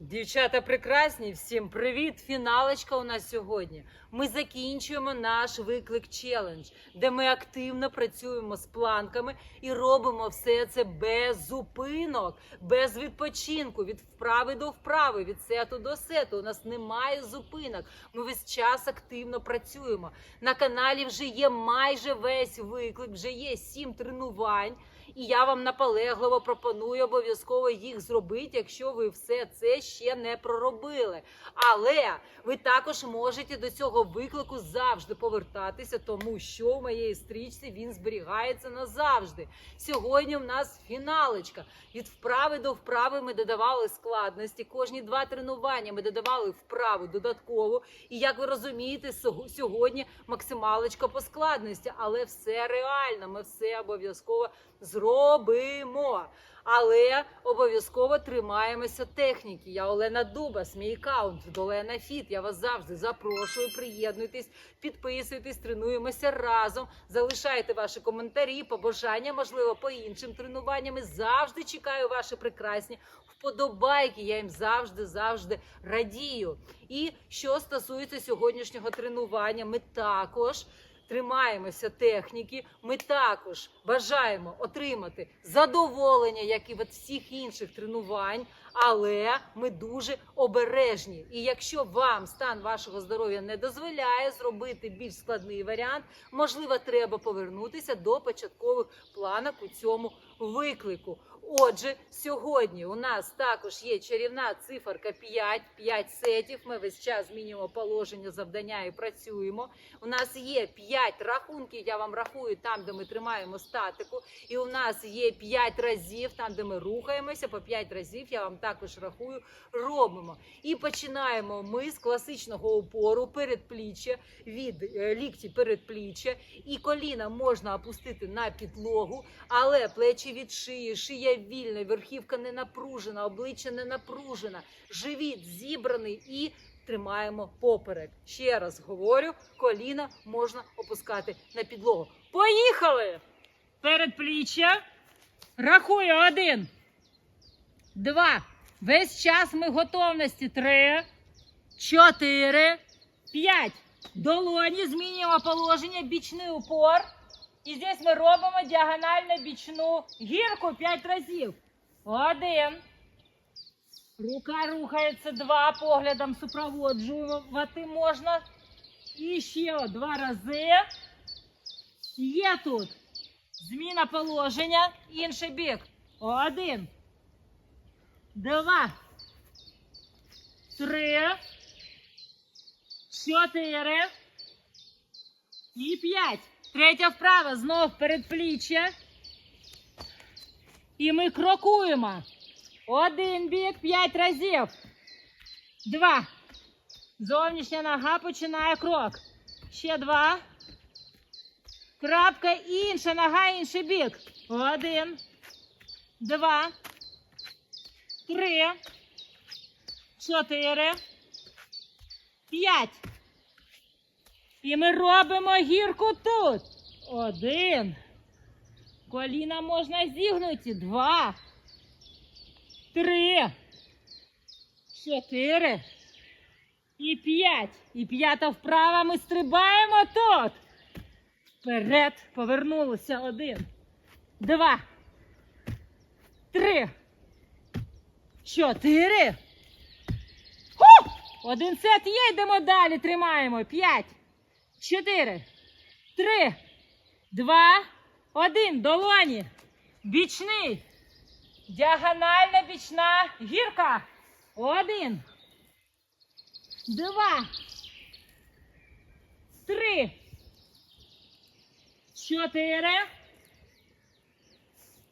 Дівчата прекрасні, всім привіт! Фіналочка у нас сьогодні. Ми закінчуємо наш виклик челендж, де ми активно працюємо з планками і робимо все це без зупинок, без відпочинку, від вправи до вправи, від сету до сету. У нас немає зупинок. Ми весь час активно працюємо. На каналі вже є майже весь виклик, вже є сім тренувань. І я вам наполегливо пропоную обов'язково їх зробити, якщо ви все це ще не проробили. Але ви також можете до цього виклику завжди повертатися, тому що в моєї стрічці він зберігається назавжди. Сьогодні в нас фіналочка. Від вправи до вправи ми додавали складності. Кожні два тренування ми додавали вправу додаткову. І як ви розумієте, сьогодні максималочка по складності, але все реально. Ми все обов'язково зробимо. Але обов'язково тримаємося техніки. Я Олена Дубас, мій аккаунт Олена Фіт. Я вас завжди запрошую. Приєднуйтесь, підписуйтесь, тренуємося разом. Залишайте ваші коментарі, побажання, можливо, по іншим тренуванням. І Завжди чекаю ваші прекрасні вподобайки. Я їм завжди, завжди радію. І що стосується сьогоднішнього тренування, ми також. Тримаємося техніки. Ми також бажаємо отримати задоволення, як і від всіх інших тренувань, але ми дуже обережні. І якщо вам стан вашого здоров'я не дозволяє зробити більш складний варіант, можливо, треба повернутися до початкових планок у цьому виклику. Отже, сьогодні у нас також є чарівна циферка 5, 5 сетів. Ми весь час змінюємо положення завдання і працюємо. У нас є 5 рахунків. Я вам рахую там, де ми тримаємо статику. І у нас є 5 разів, там, де ми рухаємося, по 5 разів. Я вам також рахую, робимо. І починаємо ми з класичного опору передпліччя, від е, лікті передпліччя. І коліна можна опустити на підлогу, але плечі від шиї, шия вільна, верхівка не напружена, обличчя не напружена, живіт зібраний і тримаємо поперек. Ще раз говорю, коліна можна опускати на підлогу. Поїхали! Передпліччя. Рахую один. Два. Весь час ми готовності. Три, чотири, п'ять. Долоні змінюємо положення, бічний упор. І здесь ми робимо діагонально бічну гірку 5 разів. Один. Рука рухається два. Поглядом супроводжувати можна. І ще два рази. Є тут. Зміна положення. Інший бік. Один. Два. Три. Чотири. І п'ять. Третя вправа. Знов передпліччя. І ми крокуємо. Один бік, п'ять разів. Два. Зовнішня нога починає крок. Ще два. Крапка, інша нога, інший бік. Один. Два. Три. Чотири. П'ять. І ми робимо гірку тут. Один. Коліна можна зігнуті. Два. Три. Чотири. І п'ять. І п'ята вправа ми стрибаємо тут. Вперед. Повернулися. Один. Два. Три. Чотири. Ху! Один сет є, йдемо далі. Тримаємо. П'ять. Чотири. Три. Два. Один. Долоні. Бічний. Діагональна бічна гірка. Один. Два. Три. Чотири.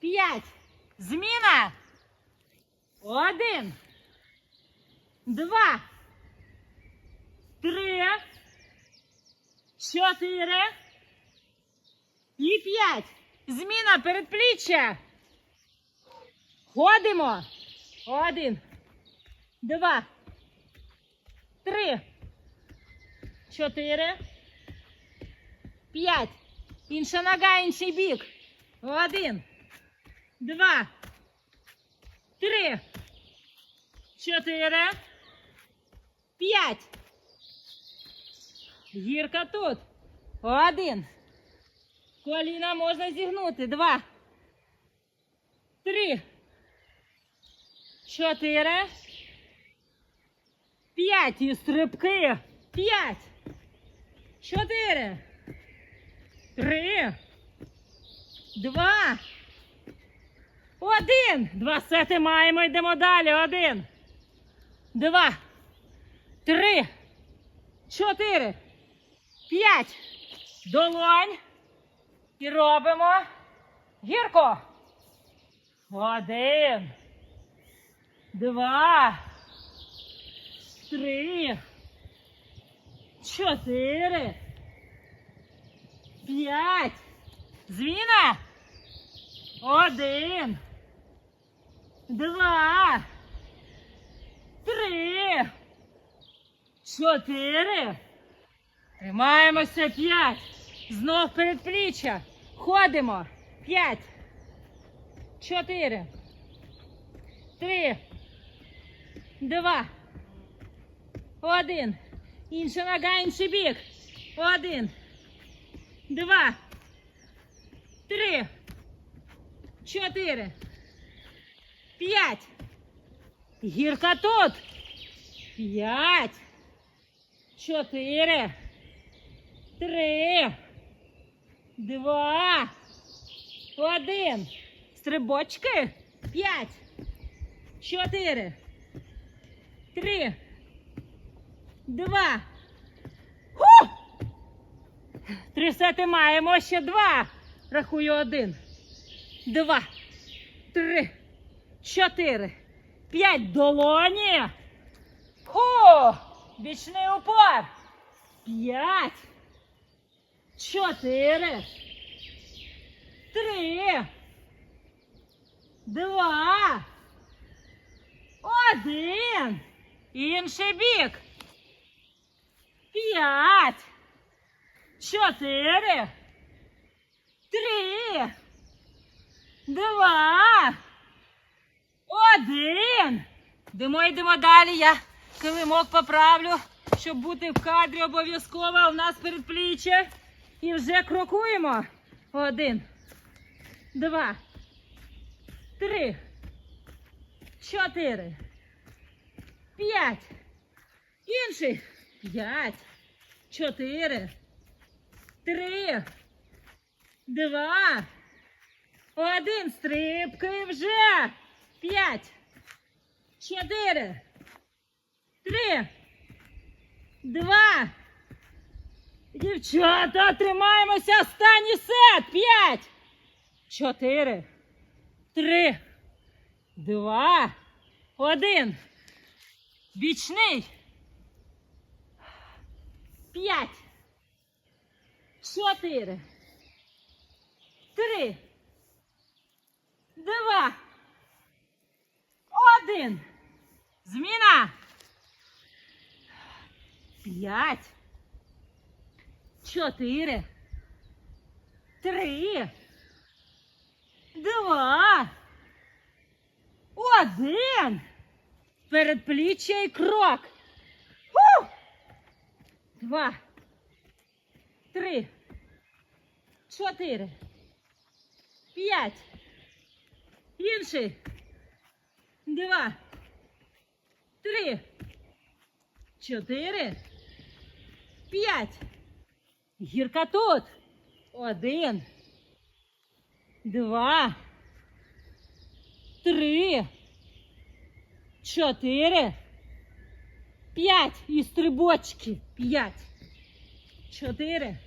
П'ять. Зміна. Один. Два. Три. Чотири. І п'ять. Зміна передпліччя. Ходимо. Один. Два. Три. Чотири. П'ять. Інша нога, інший бік. Один. Два. Три. чотири, п'ять. Гірка тут. Один. Коліна можна зігнути. Два. Три. Чотири. П'ять. І стрибки. П'ять. Чотири. Три. Два. Один. Два сети маємо. Йдемо далі. Один. Два. Три. Чотири. П'ять. Долонь. І робимо гірко. Один. Два. Три. Чотири. П'ять. Звіна. Один. Два. Три. Чотири. Тримаємося п'ять. Знов передпліччя. Ходимо. П'ять. Чотири. Три. Два. Один. Інша нога, інший бік. Один. Два. Три. Чотири. П'ять. Гірка тут. П'ять. Чотири. Три. Два. Один. Стрибочки. П'ять. Чотири. Три. Два. Ху! Три сети маємо. Ще два. Рахую один. Два. Три. Чотири. П'ять долоні. Ху! Бічний упор. П'ять. Чотири. Три. Два. Один. Інший бік. П'ять. Чотири. Три. Два. Один. Йдемо, йдемо далі. Я килимок поправлю, щоб бути в кадрі обов'язково. У нас передпліччя. І вже крокуємо. Один. Два. Три. Чотири. П'ять. Інший. П'ять. Чотири. Три. Два. Один. Стрибки вже. П'ять. Чотири. Три. Два. Дівчата, тримаємося. Останній сет. П'ять. Чотири. Три. Два. Один. Бічний. П'ять. Чотири. Три. Два. Один. Зміна. П'ять. Чотири. Три. Два. Один. Передпліччя і крок. Ху! Два. Три. Чотири. П'ять. Інший. Два. Три. Чотири. П'ять. Гірка тут. Один. Два. Три. Чотири. П'ять. І стрибочки. П'ять. Чотири.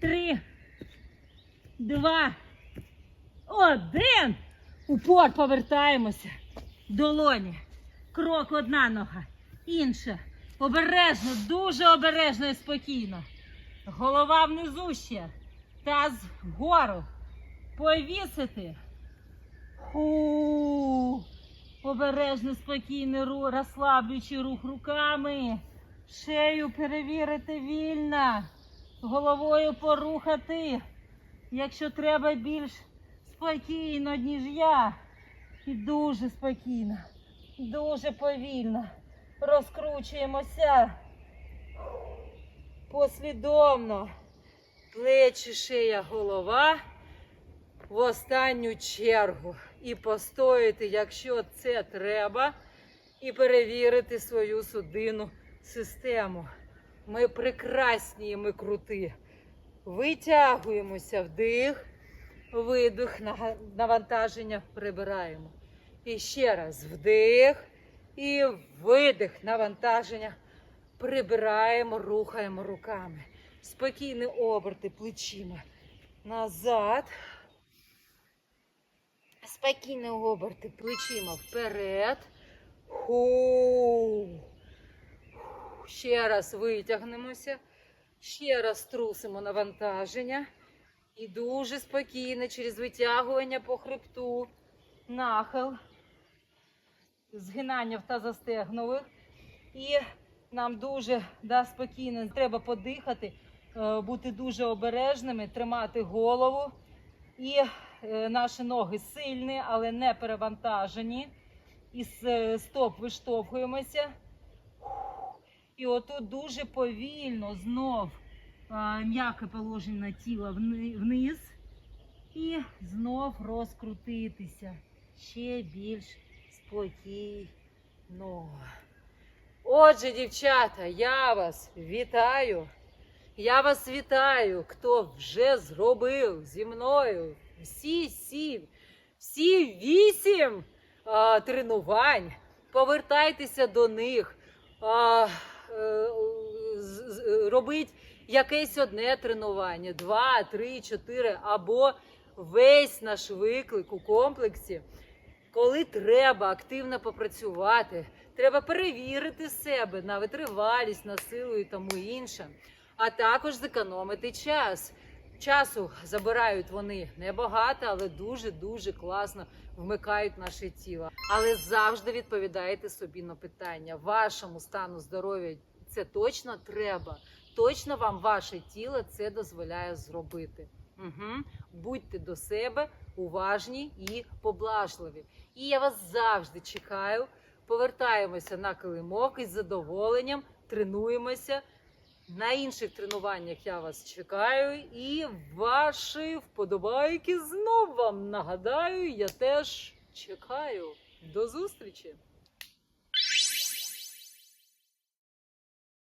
Три. Два. Один. Упор повертаємося. Долоні. Крок одна нога. Інша. Обережно, дуже обережно і спокійно. Голова внизу ще. Таз вгору. Повісити. Ху. Обережно, спокійний рух, розслаблюючи рух руками. Шею перевірити вільно. Головою порухати. Якщо треба більш спокійно, ніж я. І дуже спокійно. Дуже повільно розкручуємося. Послідовно. Плечі, шия, голова в останню чергу. І постояти, якщо це треба, і перевірити свою судинну систему. Ми прекрасні, і ми крути. Витягуємося вдих, видих, навантаження прибираємо. І ще раз вдих і видих, навантаження прибираємо, рухаємо руками. Спокійні оберти плечима назад. Спокійні оберти плечима вперед. Ху. Ще раз витягнемося. Ще раз трусимо навантаження. І дуже спокійно через витягування по хребту. Нахил. Згинання в тазостегнових. І нам дуже да, спокійно треба подихати, е, бути дуже обережними, тримати голову. І е, наші ноги сильні, але не перевантажені. І е, стоп виштовхуємося. І отут дуже повільно знов м'яке положення тіла вниз. І знов розкрутитися ще більш спокійно. Отже, дівчата, я вас вітаю. Я вас вітаю, хто вже зробив зі мною всі сім, всі вісім а, тренувань. Повертайтеся до них. А, е, робіть якесь одне тренування, два, три, чотири, або весь наш виклик у комплексі. Коли треба активно попрацювати, треба перевірити себе на витривалість, на силу і тому інше, а також зекономити час. Часу забирають вони небагато, але дуже-дуже класно вмикають наше тіло. Але завжди відповідайте собі на питання. Вашому стану здоров'я це точно треба. Точно вам ваше тіло це дозволяє зробити. Угу. Будьте до себе уважні і поблажливі. І я вас завжди чекаю. Повертаємося на килимок із задоволенням, тренуємося. На інших тренуваннях я вас чекаю, і ваші вподобайки знов вам нагадаю, я теж чекаю. До зустрічі!